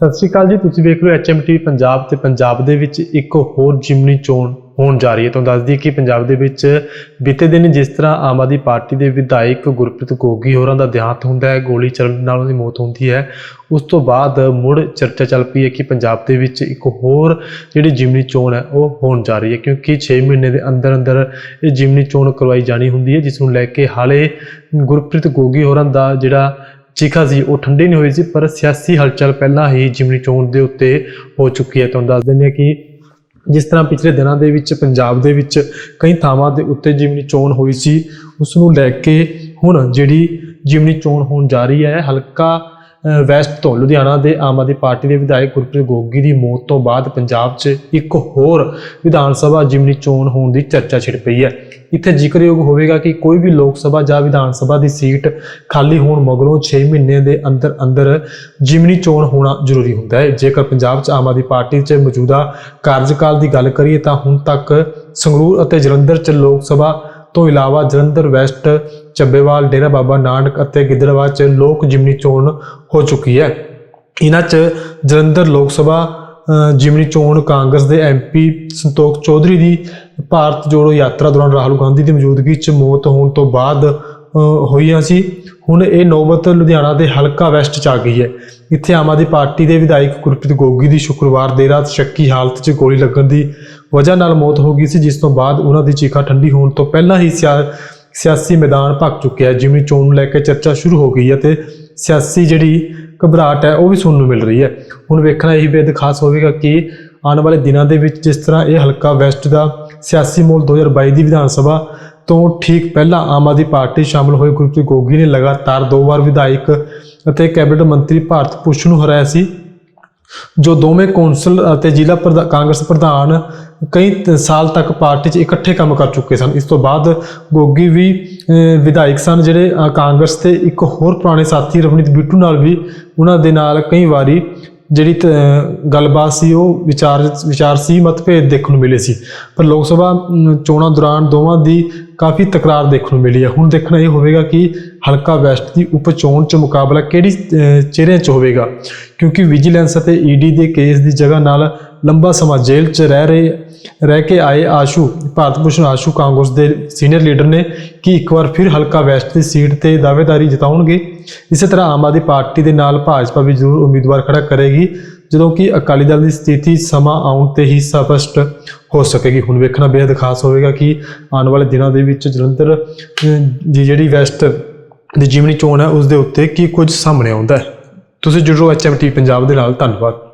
ਸਤਿ ਸ਼੍ਰੀ ਅਕਾਲ ਜੀ, ਤੁਸੀਂ ਵੇਖ ਰਹੇ ਹੋ ਐਚਐਮਟੀ ਪੰਜਾਬ ਤੇ ਪੰਜਾਬ ਦੇ ਵਿੱਚ ਇੱਕ ਹੋਰ ਜਿਮਨੀ ਚੋਣ ਹੋਣ ਜਾ ਰਹੀ ਹੈ। ਤੁਹਾਨੂੰ ਦੱਸ ਦਈਏ ਕਿ ਪੰਜਾਬ ਦੇ ਵਿੱਚ ਬੀਤੇ ਦਿਨ ਜਿਸ ਤਰ੍ਹਾਂ ਆਮ ਆਦਮੀ ਪਾਰਟੀ ਦੇ ਵਿਧਾਇਕ ਗੁਰਪ੍ਰੀਤ ਗੋਗੀ ਹੋਰਾਂ ਦਾ ਦੇਹਾਂਤ ਹੁੰਦਾ ਹੈ, ਗੋਲੀ ਚੱਲਣ ਨਾਲ ਉਹਦੀ ਮੌਤ ਹੁੰਦੀ ਹੈ। ਉਸ ਤੋਂ ਬਾਅਦ ਮੁੜ ਚਰਚਾ ਚੱਲ ਪਈ ਹੈ ਕਿ ਪੰਜਾਬ ਦੇ ਵਿੱਚ ਇੱਕ ਹੋਰ ਜਿਹੜੀ ਜਿਮਨੀ ਚੋਣ ਹੈ, ਉਹ ਹੋਣ ਜਾ ਰਹੀ ਹੈ। ਕਿਉਂਕਿ 6 ਮਹੀਨੇ ਦੇ ਅੰਦਰ ਅੰਦਰ ਇਹ ਜਿਮਨੀ ਚੋਣ ਕਰਵਾਈ ਜਾਣੀ ਹੁੰਦੀ ਹੈ, ਜਿਸ ਨੂੰ ਲੈ ਕੇ ਹਾਲੇ ਗੁਰਪ੍ਰੀਤ ਗੋਗੀ ਹੋਰਾਂ ਦਾ ਜਿਹੜਾ ਚਿਖਾ ਸੀ, ਉਹ ਠੰਡੀ ਨਹੀਂ ਹੋਈ ਸੀ, ਪਰ ਸਿਆਸੀ ਹਲਚਲ ਪਹਿਲਾਂ ਹੀ ਜਿਮਨੀ ਚੋਣ ਦੇ ਉੱਤੇ ਹੋ ਚੁੱਕੀ ਹੈ। ਤੁਹਾਨੂੰ ਦੱਸ ਦਿੰਦੇ ਹਾਂ ਕਿ ਜਿਸ ਤਰ੍ਹਾਂ ਪਿਛਲੇ ਦਿਨਾਂ ਦੇ ਵਿੱਚ ਪੰਜਾਬ ਦੇ ਵਿੱਚ ਕਈ ਥਾਵਾਂ ਦੇ ਉੱਤੇ ਜਿਮਨੀ ਚੋਣ ਹੋਈ ਸੀ, ਉਸ ਨੂੰ ਲੈ ਕੇ ਹੁਣ ਜਿਹੜੀ ਜਿਮਨੀ ਚੋਣ ਹੋਣ ਜਾ ਰਹੀ ਹੈ ਹਲਕਾ ਵੈਸਟ ਤੋਂ ਲੁਧਿਆਣਾ ਦੇ ਆਮ ਆਦਮੀ ਪਾਰਟੀ ਦੇ ਵਿਧਾਇਕ ਗੁਰਪ੍ਰੀਤ ਗੋਗੀ ਦੀ ਮੌਤ ਤੋਂ ਬਾਅਦ ਪੰਜਾਬ 'ਚ ਇੱਕ ਹੋਰ ਵਿਧਾਨ ਸਭਾ ਜਿਮਨੀ ਚੋਣ ਹੋਣ ਦੀ ਚਰਚਾ ਛਿੜ ਪਈ ਹੈ। ਇੱਥੇ ਜ਼ਿਕਰਯੋਗ ਹੋਵੇਗਾ ਕਿ ਕੋਈ ਵੀ ਲੋਕ ਸਭਾ ਜਾਂ ਵਿਧਾਨ ਸਭਾ ਦੀ ਸੀਟ ਖਾਲੀ ਹੋਣ ਮਗਰੋਂ 6 ਮਹੀਨੇ ਦੇ ਅੰਦਰ ਅੰਦਰ ਜਿਮਨੀ ਚੋਣ ਹੋਣਾ ਜ਼ਰੂਰੀ ਹੁੰਦਾ ਹੈ। ਜੇਕਰ ਪੰਜਾਬ 'ਚ ਆਮ ਆਦਮੀ ਪਾਰਟੀ 'ਚ ਮੌਜੂਦਾ ਕਾਰਜਕਾਲ ਦੀ ਗੱਲ ਕਰੀਏ ਤਾਂ ਹੁਣ ਤੱਕ ਸੰਗਰੂਰ ਅਤੇ ਜਲੰਧਰ 'ਚ ਲੋਕ ਸਭਾ ਤੋਂ ਇਲਾਵਾ ਜਲੰਧਰ ਵੈਸਟ ਚੱਬੇਵਾਲ ਡੇਰਾ ਬਾਬਾ ਨਾਨਕ ਅਤੇ ਗਿੱਦੜਵਾ 'ਚ ਲੋਕ ਜਿਮਨੀ ਚੋਣ ਹੋ ਚੁੱਕੀ ਹੈ। ਇਹਨਾਂ 'ਚ ਜਲੰਧਰ ਲੋਕ ਸਭਾ ਜਿਮਨੀ ਚੋਣ ਕਾਂਗਰਸ ਦੇ ਐਮਪੀ ਸੰਤੋਖ ਚੌਧਰੀ ਦੀ ਭਾਰਤ ਜੋੜੋ ਯਾਤਰਾ ਦੌਰਾਨ ਰਾਹੁਲ ਗਾਂਧੀ ਦੀ ਮੌਜੂਦਗੀ 'ਚ ਮੌਤ ਹੋਣ ਤੋਂ ਬਾਅਦ ਹੋਈਆਂ ਸੀ। ਹੁਣ ਇਹ ਨੌਬਤ ਲੁਧਿਆਣਾ ਦੇ ਹਲਕਾ ਵੈਸਟ 'ਚ ਆ ਗਈ ਹੈ। ਇੱਥੇ ਆਮ ਆਦਮੀ ਪਾਰਟੀ ਦੇ ਵਿਧਾਇਕ ਗੁਰਪ੍ਰੀਤ ਗੋਗੀ ਦੀ ਸ਼ੁੱਕਰਵਾਰ ਦੇਰ ਰਾਤ ਸ਼ੱਕੀ ਹਾਲਤ 'ਚ ਗੋਲੀ ਲੱਗਣ ਦੀ ਵਜ੍ਹਾ ਨਾਲ ਮੌਤ ਹੋ ਗਈ ਸੀ, ਜਿਸ ਤੋਂ ਬਾਅਦ ਉਹਨਾਂ ਦੀ ਚੀਖਾ ਠੰਡੀ ਹੋਣ ਤੋਂ ਪਹਿਲਾਂ ਹੀ ਸਿਆ, ਸਿਆਸੀ ਮੈਦਾਨ ਭੱਕ ਚੁੱਕਿਆ ਹੈ ਜਿਮਨੀ ਚੋਣ ਨੂੰ ਲੈ ਕੇ ਚਰਚਾ ਸ਼ੁਰੂ ਹੋ ਗਈ ਹੈ ਤੇ ਸਿਆਸੀ ਜਿਹੜੀ ਘਬਰਾਹਟ ਹੈ ਉਹ ਵੀ ਸੁਣਨ ਨੂੰ ਮਿਲ ਰਹੀ ਹੈ। ਹੁਣ ਵੇਖਣਾ ਇਹੀ ਬੇਦ ਖਾਸ ਹੋਵੇਗਾ ਕਿ ਆਉਣ ਵਾਲੇ ਦਿਨਾਂ ਦੇ ਵਿੱਚ ਜਿਸ ਤਰ੍ਹਾਂ ਇਹ ਹਲਕਾ ਵੈਸਟ ਦਾ ਸਿਆਸੀ ਮੋਲ 2022 ਦੀ ਵਿਧਾਨ ਸਭਾ ਤੋਂ ਠੀਕ ਪਹਿਲਾਂ ਆਮ ਆਦਮੀ ਪਾਰਟੀ ਸ਼ਾਮਲ ਹੋਏ ਗੁਰਪ੍ਰੀਤ ਗੋਗੀ ਨੇ ਲਗਾਤਾਰ ਦੋ ਵਾਰ ਵਿਧਾਇਕ ਅਤੇ ਕੈਬਨਿਟ ਮੰਤਰੀ ਭਾਰਤ ਭੂਸ਼ਣ ਨੂੰ ਹਰਾਇਆ ਸੀ। ਜੋ ਦੋਵੇਂ ਕੌਂਸਲ ਅਤੇ ਜ਼ਿਲ੍ਹਾ ਪ੍ਰਧਾ, ਕਾਂਗਰਸ ਪ੍ਰਧਾਨ ਕਈ ਸਾਲ ਤੱਕ ਪਾਰਟੀ 'ਚ ਇਕੱਠੇ ਕੰਮ ਕਰ ਚੁੱਕੇ ਸਨ। ਇਸ ਤੋਂ ਬਾਅਦ ਗੋਗੀ ਵੀ ਵਿਧਾਇਕ ਸਨ ਜਿਹੜੇ ਕਾਂਗਰਸ ਤੇ ਇੱਕ ਹੋਰ ਪੁਰਾਣੇ ਸਾਥੀ ਰਵਨੀਤ ਬਿੱਟੂ ਨਾਲ ਵੀ ਉਹਨਾਂ ਦੇ ਨਾਲ ਕਈ ਵਾਰੀ ਜਿਹੜੀ ਤ- ਗੱਲਬਾਤ ਸੀ ਉਹ ਵਿਚਾਰ ਵਿਚਾਰ ਸੀ ਮਤਭੇਦ ਦੇਖਣ ਨੂੰ ਮਿਲੇ ਸੀ। ਪਰ ਲੋਕ ਸਭਾ ਚੋਣਾਂ ਦੌਰਾਨ ਦੋਵਾਂ ਦੀ ਕਾਫੀ ਤਕਰਾਰ ਦੇਖਣ ਨੂੰ ਮਿਲੀ ਹੈ। ਹੁਣ ਦੇਖਣਾ ਇਹ ਹੋਵੇਗਾ ਕਿ ਹਲਕਾ ਵੈਸਟ ਦੀ ਉਪ ਚੋਣ 'ਚ ਮੁਕਾਬਲਾ ਕਿਹੜੀ ਅਹ, ਚਿਹਰਿਆਂ 'ਚ ਹੋਵੇਗਾ? ਕਿਉਂਕਿ ਵਿਜੀਲੈਂਸ ਅਤੇ ਈਡੀ ਦੇ ਕੇਸ ਦੀ ਜਗ੍ਹਾ ਨਾਲ ਲੰਬਾ ਸਮਾਂ ਜੇਲ੍ਹ 'ਚ ਰਹਿ ਰਹੇ, ਰਹਿ ਕੇ ਆਏ ਆਸ਼ੂ, ਭਾਰਤ ਭੂਸ਼ਣ ਆਸ਼ੂ ਕਾਂਗਰਸ ਦੇ ਸੀਨੀਅਰ ਲੀਡਰ ਨੇ ਕਿ ਇੱਕ ਵਾਰ ਫਿਰ ਹਲਕਾ ਵੈਸਟ ਦੀ ਸੀਟ ਤੇ ਦਾਅਵੇਦਾਰੀ ਜਤਾਉਣਗੇ। ਇਸੇ ਤਰ੍ਹਾਂ ਆਮ ਆਦਮੀ ਪਾਰਟੀ ਦੇ ਨਾਲ ਭਾਜਪਾ ਵੀ ਜ਼ਰੂਰ ਉਮੀਦਵਾਰ ਖੜਾ ਕਰੇਗੀ, ਜਦੋਂ ਕਿ ਅਕਾਲੀ ਦਲ ਦੀ ਸਥਿਤੀ ਸਮਾਂ ਆਉਣ ਤੇ ਹੀ ਸਪਸ਼ਟ ਹੋ ਸਕੇਗੀ। ਹੁਣ ਵੇਖਣਾ ਬੇहद ਖਾਸ ਹੋਵੇਗਾ ਕਿ ਆਉਣ ਵਾਲੇ ਦਿਨਾਂ ਦੇ ਵਿੱਚ ਜਲੰਧਰ ਦੀ ਜਿਹੜੀ ਵੈਸਟ ਦੀ ਜਿਮਨੀ ਚੋਣ ਹੈ, ਉਸ ਦੇ ਉੱਤੇ ਕੀ ਕੁਝ ਸਾਹਮਣੇ ਆਉਂਦਾ ਹੈ। ਤੁਸੀਂ ਜੁੜੋ ਐਚਐਮਟੀ ਪੰਜਾਬ ਦੇ ਨਾਲ, ਧੰਨਵਾਦ।